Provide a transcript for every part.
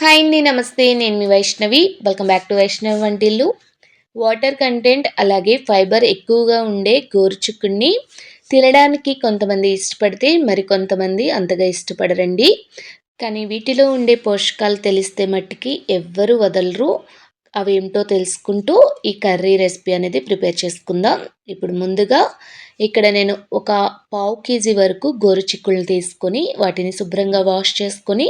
Hi అండి నమస్తే నేను మీ Vaishnavi. Welcome back to Vaishnavi వంటిల్లు వాటర్ కంటెంట్ అలాగే ఫైబర్ ఎక్కువగా ఉండే గోరుచుక్కుడిని తినడానికి కొంతమంది ఇష్టపడితే మరి కొంతమంది అంతగా ఇష్టపడరండి. కానీ వీటిలో ఉండే పోషకాలు తెలిస్తే మట్టికి ఎవ్వరు వదలరు. అవి ఏమిటో తెలుసుకుంటూ ఈ కర్రీ రెసిపీ అనేది ప్రిపేర్ చేసుకుందాం. ఇప్పుడు ముందుగా ఇక్కడ నేను ఒక పావు కేజీ వరకు గోరు చిక్కుళ్ళు తీసుకొని వాటిని శుభ్రంగా వాష్ చేసుకొని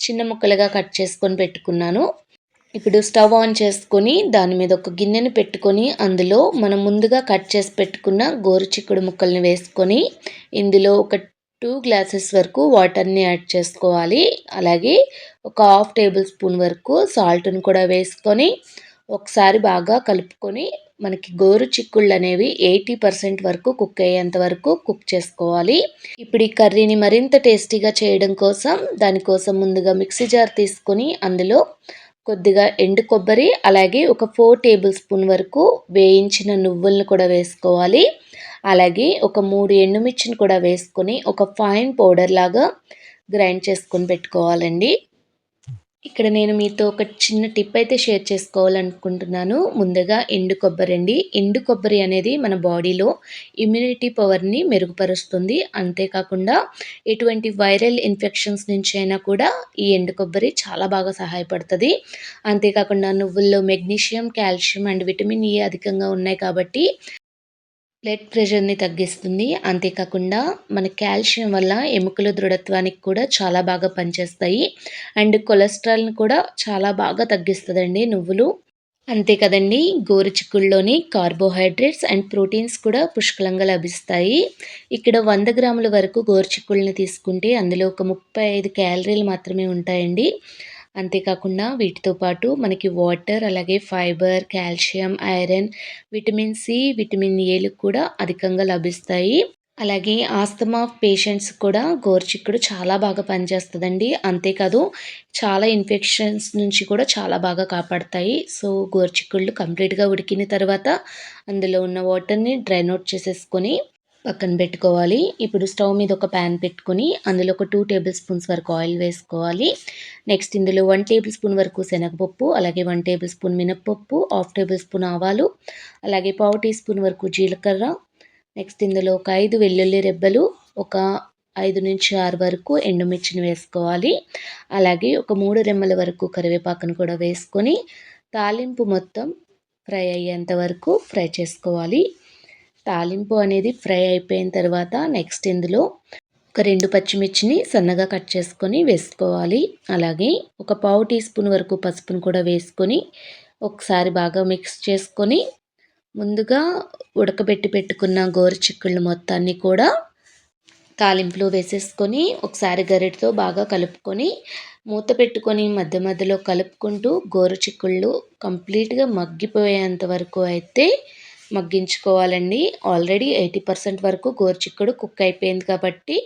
చిన్న ముక్కలుగా కట్ చేసుకొని పెట్టుకున్నాను. ఇప్పుడు స్టవ్ ఆన్ చేసుకొని దాని మీద ఒక గిన్నెను పెట్టుకొని అందులో మనం ముందుగా కట్ చేసి పెట్టుకున్న గోరు చిక్కుడు ముక్కల్ని వేసుకొని ఇందులో ఒక టూ గ్లాసెస్ వరకు వాటర్ని యాడ్ చేసుకోవాలి. అలాగే ఒక హాఫ్ టేబుల్ స్పూన్ వరకు సాల్ట్ని కూడా వేసుకొని ఒకసారి బాగా కలుపుకొని మనకి గోరు చిక్కుళ్ళు అనేవి ఎయిటీ పర్సెంట్ వరకు కుక్ అయ్యేంత వరకు కుక్ చేసుకోవాలి. ఇప్పుడు ఈ కర్రీని మరింత టేస్టీగా చేయడం కోసం దానికోసం ముందుగా మిక్సీ జార్ తీసుకొని అందులో కొద్దిగా ఎండు కొబ్బరి అలాగే ఒక ఫోర్ టేబుల్ స్పూన్ వరకు వేయించిన నువ్వులను కూడా వేసుకోవాలి. అలాగే ఒక మూడు ఎండుమిర్చిని కూడా వేసుకొని ఒక ఫైన్ పౌడర్ లాగా గ్రైండ్ చేసుకొని పెట్టుకోవాలండి. ఇక్కడ నేను మీతో ఒక చిన్న టిప్ అయితే షేర్ చేసుకోవాలనుకుంటున్నాను. ముందుగా ఎండు కొబ్బరి అండి. ఎండు కొబ్బరి అనేది మన బాడీలో ఇమ్యూనిటీ పవర్ని మెరుగుపరుస్తుంది. అంతేకాకుండా ఎటువంటి వైరల్ ఇన్ఫెక్షన్స్ నుంచి అయినా కూడా ఈ ఎండు కొబ్బరి చాలా బాగా సహాయపడుతుంది. అంతేకాకుండా నువ్వుల్లో magnesium calcium and vitamin A అధికంగా ఉన్నాయి కాబట్టి బ్లడ్ ప్రెషర్ని తగ్గిస్తుంది. అంతేకాకుండా మన కాల్షియం వల్ల ఎముకల దృఢత్వానికి కూడా చాలా బాగా పనిచేస్తాయి. అండ్ కొలెస్ట్రాల్ని కూడా చాలా బాగా తగ్గిస్తుందండి నువ్వులు. అంతే కదండి గోరుచిక్కుల్లోని కార్బోహైడ్రేట్స్ అండ్ ప్రోటీన్స్ కూడా పుష్కలంగా లభిస్తాయి. ఇక్కడ వంద గ్రాముల వరకు గోరుచిక్కుల్ని తీసుకుంటే అందులో ఒక ముప్పై ఐదు క్యాలరీలు మాత్రమే ఉంటాయండి. అంతేకాకుండా వీటితో పాటు మనకి వాటర్ అలాగే fibre calcium iron vitamin C vitamin ఏలు కూడా అధికంగా లభిస్తాయి. అలాగే ఆస్తమా పేషెంట్స్ కూడా గోరుచిక్కుడు చాలా బాగా పనిచేస్తుందండి. అంతేకాదు చాలా ఇన్ఫెక్షన్స్ నుంచి కూడా చాలా బాగా కాపాడతాయి. సో గోరుచిక్కుళ్ళు కంప్లీట్గా ఉడికిన తర్వాత అందులో ఉన్న వాటర్ని డ్రైన్ అవుట్ చేసేసుకొని పక్కన పెట్టుకోవాలి. ఇప్పుడు స్టవ్ మీద ఒక ప్యాన్ పెట్టుకొని అందులో ఒక టూ టేబుల్ స్పూన్స్ వరకు ఆయిల్ వేసుకోవాలి. నెక్స్ట్ ఇందులో వన్ టేబుల్ స్పూన్ వరకు శనగపప్పు అలాగే వన్ టేబుల్ స్పూన్ మినప్పప్పు హాఫ్ టేబుల్ స్పూన్ ఆవాలు అలాగే పావు టీ స్పూన్ వరకు జీలకర్ర. నెక్స్ట్ ఇందులో ఒక ఐదు వెల్లుల్లి రెబ్బలు ఒక ఐదు నుంచి ఆరు వరకు ఎండుమిర్చిని వేసుకోవాలి. అలాగే ఒక మూడు రెమ్మల వరకు కరివేపాకును కూడా వేసుకొని తాలింపు మొత్తం ఫ్రై అయ్యేంత వరకు ఫ్రై చేసుకోవాలి. తాలింపు అనేది ఫ్రై అయిపోయిన తర్వాత నెక్స్ట్ ఇందులో ఒక రెండు పచ్చిమిర్చిని సన్నగా కట్ చేసుకొని వేసుకోవాలి. అలాగే ఒక పావు టీ స్పూన్ వరకు పసుపును కూడా వేసుకొని ఒకసారి బాగా మిక్స్ చేసుకొని ముందుగా ఉడకబెట్టి పెట్టుకున్న గోరుచిక్కుళ్ళు మొత్తాన్ని కూడా తాలింపులో వేసేసుకొని ఒకసారి గరిటతో బాగా కలుపుకొని మూత పెట్టుకొని మధ్య మధ్యలో కలుపుకుంటూ గోరుచిక్కుళ్ళు కంప్లీట్గా మగ్గిపోయేంత వరకు అయితే మగ్గించుకోవాలండి. ఆల్రెడీ ఎయిటీ పర్సెంట్ వరకు గోరుచిక్కుడు కుక్ అయిపోయింది కాబట్టి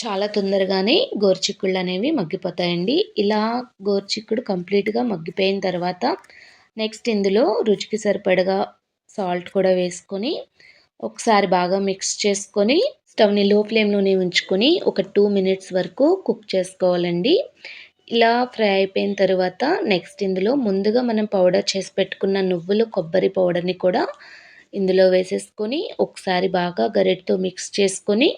చాలా తొందరగానే గోరుచిక్కుళ్ళు అనేవి మగ్గిపోతాయండి. ఇలా గోరుచిక్కుడు కంప్లీట్గా మగ్గిపోయిన తర్వాత నెక్స్ట్ ఇందులో రుచికి సరిపడగా సాల్ట్ కూడా వేసుకొని ఒకసారి బాగా మిక్స్ చేసుకొని స్టవ్ని లో ఫ్లేమ్లోనే ఉంచుకొని ఒక టూ మినిట్స్ వరకు కుక్ చేసుకోవాలండి. ఇలా ఫ్రై అయిపోయిన తర్వాత నెక్స్ట్ ఇందులో ముందుగా మనం పౌడర్ చేసి పెట్టుకున్న నువ్వులు కొబ్బరి పౌడర్ని కూడా ఇందులో వేసేసుకొని ఒకసారి బాగా గరిటతో మిక్స్ చేసుకొని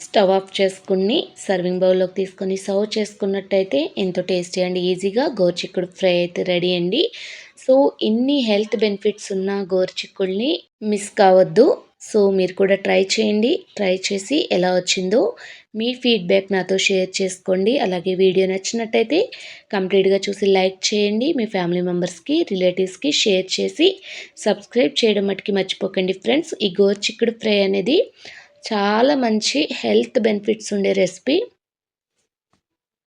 స్టవ్ ఆఫ్ చేసుకుని సర్వింగ్ బౌల్లోకి తీసుకొని సర్వ్ చేసుకున్నట్టయితే ఎంతో టేస్టీ అండి ఈజీగా గోరుచిక్కుడు ఫ్రై అయితే రెడీ అండి. సో ఇన్ని హెల్త్ బెనిఫిట్స్ ఉన్న గోరుచిక్కుల్ని మిస్ కావద్దు. సో మీరు కూడా ట్రై చేయండి. ట్రై చేసి ఎలా వచ్చిందో మీ ఫీడ్బ్యాక్ నాతో షేర్ చేసుకోండి. అలాగే వీడియో నచ్చినట్టయితే కంప్లీట్గా చూసి లైక్ చేయండి. మీ ఫ్యామిలీ మెంబర్స్కి రిలేటివ్స్కి షేర్ చేసి సబ్స్క్రైబ్ చేయడం మటుకి మర్చిపోకండి ఫ్రెండ్స్. ఈ గోరు చిక్కుడు ఫ్రై అనేది చాలా మంచి హెల్త్ బెనిఫిట్స్ ఉండే రెసిపీ.